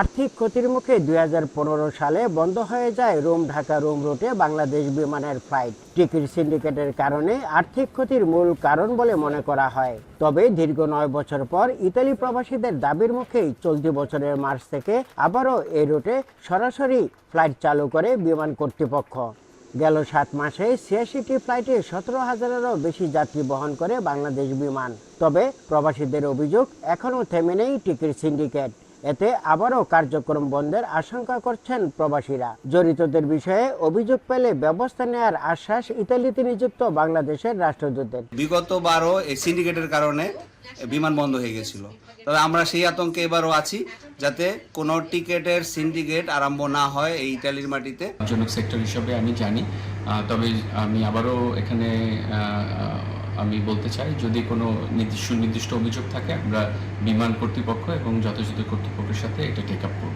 আর্থিক ক্ষতির মুখে দুই হাজার পনেরো সালে বন্ধ হয়ে যায় রোম, ঢাকা, রোম রুটে বাংলাদেশ বিমানের ফ্লাইট। টিকিট সিন্ডিকেটের কারণে আর্থিক ক্ষতির মূল কারণ বলে মনে করা হয়। তবে দীর্ঘ নয় বছর পর ইতালি প্রবাসীদের দাবির মুখেই চলতি বছরের মার্চ থেকে আবারও এই রুটে সরাসরি ফ্লাইট চালু করে বিমান কর্তৃপক্ষ। গেল সাত মাসে ছিয়াশিটি ফ্লাইটে সতেরো হাজারেরও বেশি যাত্রী বহন করে বাংলাদেশ বিমান। তবে প্রবাসীদের অভিযোগ এখনও থেমে নেই টিকিট সিন্ডিকেট। এতে আবারও কার্যক্রম বন্ধের আশঙ্কা করছেন প্রবাসীরা। জড়িতদের বিষয়ে অভিযোগ পেলে ব্যবস্থা নেওয়ার আশ্বাস ইতালিতে নিযুক্ত বাংলাদেশের রাষ্ট্রদূতের। বিগত বারো এই সিন্ডিকেটের কারণে বিমান বন্ধ হয়ে গেছিল। তবে আমরা সেই আতঙ্কে এবারও আছি যাতে কোনো টিকেটের সিন্ডিকেট আরম্ভ না হয় এই ইটালির মাটিতে। জনক সেক্টর হিসাবে আমি জানি। তবে আমি আবারও এখানে আমি বলতে চাই যদি কোনো নির্দিষ্ট নির্দিষ্ট অভিযোগ থাকে আমরা বিমান কর্তৃপক্ষ এবং যথাযথ কর্তৃপক্ষের সাথে এটা টেক আপ করব।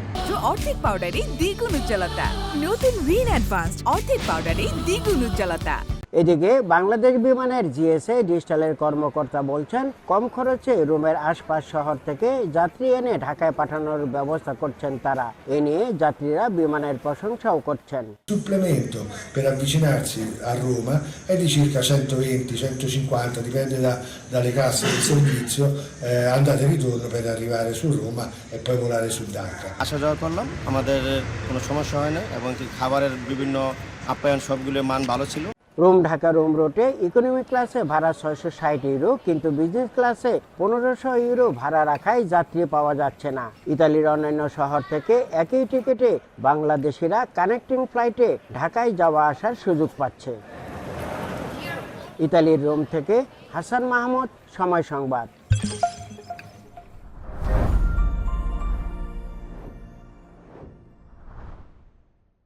অর্ধেক পাউডারে দ্বিগুণ উজ্জ্বলতা। নতুন রিন অ্যাডভান্সড অর্ধেক পাউডারে দ্বিগুণ উজ্জ্বলতা। এদিকে বাংলাদেশ বিমানের জিএসএ ডিজিটালের কর্মকর্তা বলছেন কম খরচে রোমের আশপাশ শহর থেকে যাত্রী এনে ঢাকায় পাঠানোর ব্যবস্থা করছেন তারা। এ নিয়ে যাত্রীরা বিমানের প্রশংসাও করছেন। Supplemento per avvicinarsi a Roma è di circa 120-150, dipende da- dalle casse del servizio, eh, andata e ritorno per arrivare su Roma e poi volare su Dhaka. আসা যাওয়া করলাম আমাদের কোনো সমস্যা হয় না এবং খাবারের বিভিন্ন আপ্যায়ন সবগুলো মান ভালো ছিল। রোম, ঢাকা, রোম রুটে ইকোনমি ক্লাসে ভাড়া ছয়শো ষাট ইউরো কিন্তু বিজনেস ক্লাসে পনেরোশো ইউরো ভাড়া রাখায় যাত্রী পাওয়া যাচ্ছে না। ইতালির অন্যান্য শহর থেকে একই টিকিটে বাংলাদেশিরা কানেক্টিং ফ্লাইটে ঢাকায় যাওয়া আসার সুযোগ পাচ্ছে। ইতালির রোম থেকে হাসান মাহমুদ, সময় সংবাদ।